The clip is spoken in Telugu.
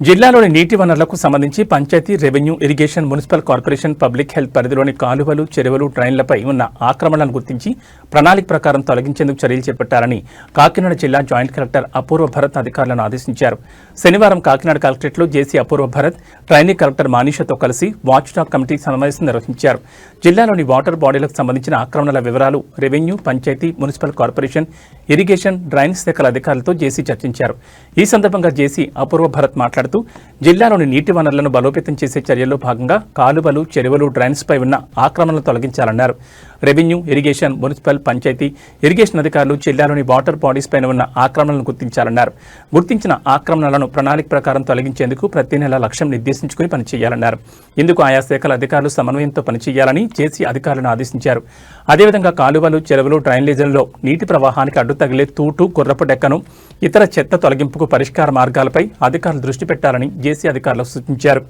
జిల్లాలోని నీటి వనరులకు సంబంధించి panchayat revenue irrigation municipal corporation public health పరిధిలోని కాలువలు చెరువులు డ్రైన్లపై ఉన్న ఆక్రమణలను గుర్తించి ప్రణాళిక ప్రకారం తొలగించేందుకు చర్యలు చేపట్టారని కాకినాడ జిల్లా జాయింట్ కలెక్టర్ అపూర్వ భరత్ అధికారులను ఆదేశించారు. శనివారం కాకినాడ కలెక్టరేట్లో JC Apoorva Bharat trainee collector మానీషతో కలిసి వాచ్ డాగ్ కమిటీ సమావేశం నిర్వహించారు. జిల్లాలోని వాటర్ బాడీలకు సంబంధించిన ఆక్రమణల వివరాలు revenue panchayat municipal corporation irrigation drain శాఖల అధికారులతో జేసీ చర్చించారు. ఈ సందర్భంగా జేసీ అపూర్వ భరత్ మాట్లాడుతూ జిల్లాలోని నీటి వనరులను బలోపేతం చేసే చర్యల్లో భాగంగా కాలువలు చెరువులు డ్రైన్స్ పై ఉన్న ఆక్రమణలు తొలగించాలన్నారు. Revenue irrigation municipal panchayat irrigation అధికారులు జిల్లాలోని వాటర్ బాడీస్ పైన ఉన్న ఆక్రమణలను గుర్తించాలన్నారు. గుర్తించిన ఆక్రమణలను ప్రణాళిక ప్రకారం తొలగించేందుకు ప్రతి నెల లక్ష్యం నిర్దేశించుకుని పనిచేయాలన్నారు. ఇందుకు ఆయా శాఖల అధికారులు సమన్వయంతో పనిచేయాలని చేసి అధికారులను ఆదేశించారు. అదేవిధంగా కాలువలు చెరువులు డ్రైనేజీలలో నీటి ప్రవాహానికి అడ్డు తగిలే తూటు గుర్రపు డెక్కను ఇతర చెత్త తొలగింపుకు పరిష్కార మార్గాలపై అధికారులు దృష్టి పెట్టాలని జేసీ అధికారులకు సూచించారు.